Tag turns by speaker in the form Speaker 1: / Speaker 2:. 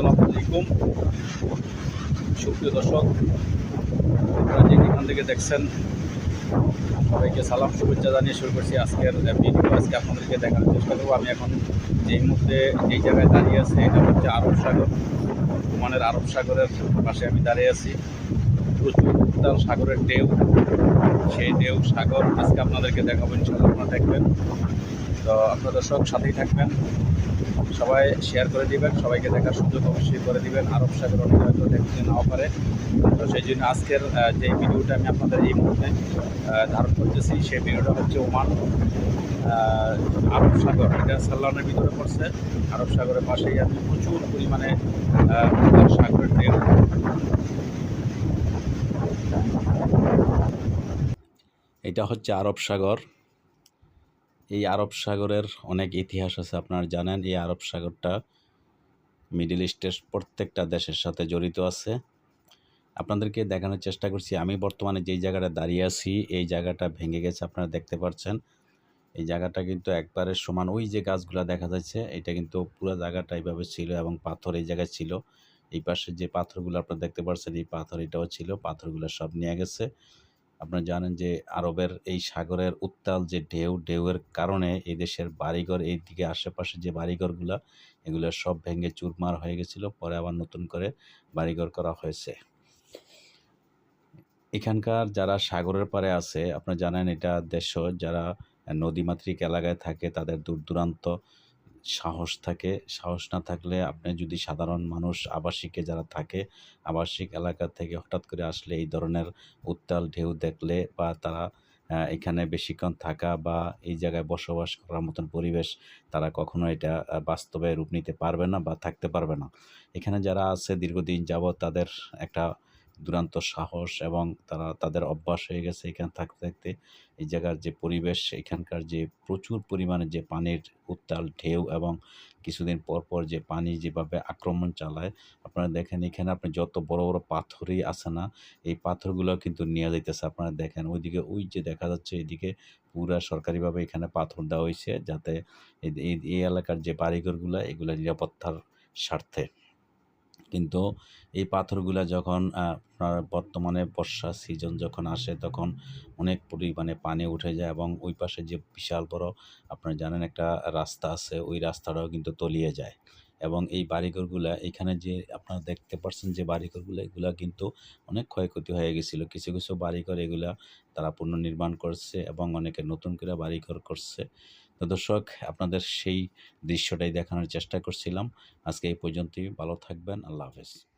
Speaker 1: আসসালামু সুপ্রিয় দর্শক, আপনারা যে যেখান থেকে দেখছেন, সবাইকে সালাম, শুভেচ্ছা জানিয়ে শুরু করছি আজকের ভিডিও আজকে আপনাদেরকে দেখানোর চেষ্টা করব। আমি এখন যেই মুহূর্তে যেই জায়গায় দাঁড়িয়ে আছি, এটা হচ্ছে আরব সাগর। ওমানের আরব সাগরের পাশে আমি দাঁড়িয়ে আছি। প্রচুর সাগরের ঢেউ। সেই ঢেউ সাগর আজকে আপনাদেরকে দেখাবো ইনশাল্লাহ আপনারা দেখবেন। তো আপনারা দর্শক, সাথেই থাকবেন। সবাই শেয়ার করে দিবেন, সবাইকে দেখার সুযোগ অবশ্যই করে দিবেন। আরব সাগর অনেকে হয়তো দেখতে নাও পারে। তো সেই জন্য আজকের যে ভিডিওটা আমি আপনাদের এই মুহূর্তে ধারণ করতেছি, সেই ভিডিওটা হচ্ছে ওমান। আরব সাগর, এটা সাল্লানের ভিতরে পড়ছে। আরব সাগরের পাশেই আছে, প্রচুর পরিমাণে সাগরের ঢেউ। এটা হচ্ছে আরব সাগর। এই আরব সাগরের অনেক ইতিহাস আছে, আপনারা জানেন এই আরব সাগরটা মিডল ইস্টের প্রত্যেকটা দেশের সাথে জড়িত আছে। আপনাদেরকে দেখানোর চেষ্টা করছি, আমি বর্তমানে যেই জায়গাটা দাঁড়িয়ে আছি, এই জায়গাটা ভেঙে গেছে, আপনারা দেখতে পাচ্ছেন এই জায়গাটা কিন্তু একবারে সমান, ওই যে গাছগুলা দেখা যাচ্ছে, এটা কিন্তু পুরো জায়গাটা এইভাবে ছিল এবং পাথর এই জায়গায় ছিল। এই পাশে যে পাথরগুলো আপনারা দেখতে পাচ্ছেন এই পাথর এটাও ছিল, পাথরগুলো সব নিয়ে গেছে। আপনারা জানেন যে আরবের এই সাগরের উত্তাল যে ঢেউ, ঢেউয়ের কারণে এই দেশের বাড়িঘর, এই দিকে আশেপাশে যে বাড়িঘরগুলো, এগুলো সব ভেঙে চুরমার হয়ে গেছিল। পরে আবার নতুন করে বাড়িঘর করা হয়েছে। এখানকার যারা সাগরের পাড়ে আছে, আপনারা জানেন এটা দেশ যারা নদীমাতৃক এলাকায় থাকে, তাদের দূর দূরান্ত সাহস থাকে। সাহস না থাকলে আপনি যদি সাধারণ মানুষ, আবাসিকে যারা থাকে, আবাসিক এলাকা থেকে হঠাৎ করে আসলে এই ধরনের উত্তাল ঢেউ দেখলে বা তারা এখানে বেশিক্ষণ থাকা বা এই জায়গায় বসবাস করার মতন পরিবেশ তারা কখনো এটা বাস্তবে রূপ নিতে পারবে না বা থাকতে পারবে না। এখানে যারা আছে দীর্ঘদিন যাবৎ তাদের একটা দুরান্ত সাহস এবং তারা তাদের অভ্যাস হয়ে গেছে এখানে থাকতে থাকতে। এই জায়গার যে পরিবেশ, এখানকার যে প্রচুর পরিমাণে যে পানির উত্তাল ঢেউ এবং কিছুদিন পর পর যে পানি যেভাবে আক্রমণ চালায়, আপনারা দেখেন এখানে আপনি যত বড় বড় পাথরই আছে না, এই পাথরগুলো কিন্তু নিয়ে যাইতেছে। আপনারা দেখেন ওইদিকে, ওই যে দেখা যাচ্ছে এদিকে পুরা সরকারিভাবে এখানে পাথর দেওয়া হয়েছে যাতে এই এলাকার যে বাড়িঘরগুলো, এগুলো নিরাপত্তার স্বার্থে। কিন্তু এই পাথরগুলা যখন আপনার বর্তমানে বর্ষা সিজন যখন আসে তখন অনেক পরিমাণে পানি উঠে যায় এবং ওই পাশে যে বিশাল বড়, আপনারা জানেন একটা রাস্তা আছে, ওই রাস্তাটাও কিন্তু তলিয়ে যায়। এবং এই বাড়িঘরগুলা, এখানে যে আপনারা দেখতে পাচ্ছেন যে বাড়িঘরগুলো, এগুলা কিন্তু অনেক ক্ষয়ক্ষতি হয়ে গেছিল। কিছু কিছু বাড়িঘর এগুলা তারা পুনর্নির্মাণ করছে এবং অনেকে নতুন করে বাড়িঘর করছে। তো দর্শক, আপনাদের সেই দৃশ্যটাই দেখানোর চেষ্টা করছিলাম। আজকে এই পর্যন্তই। ভালো থাকবেন। আল্লাহ হাফেজ।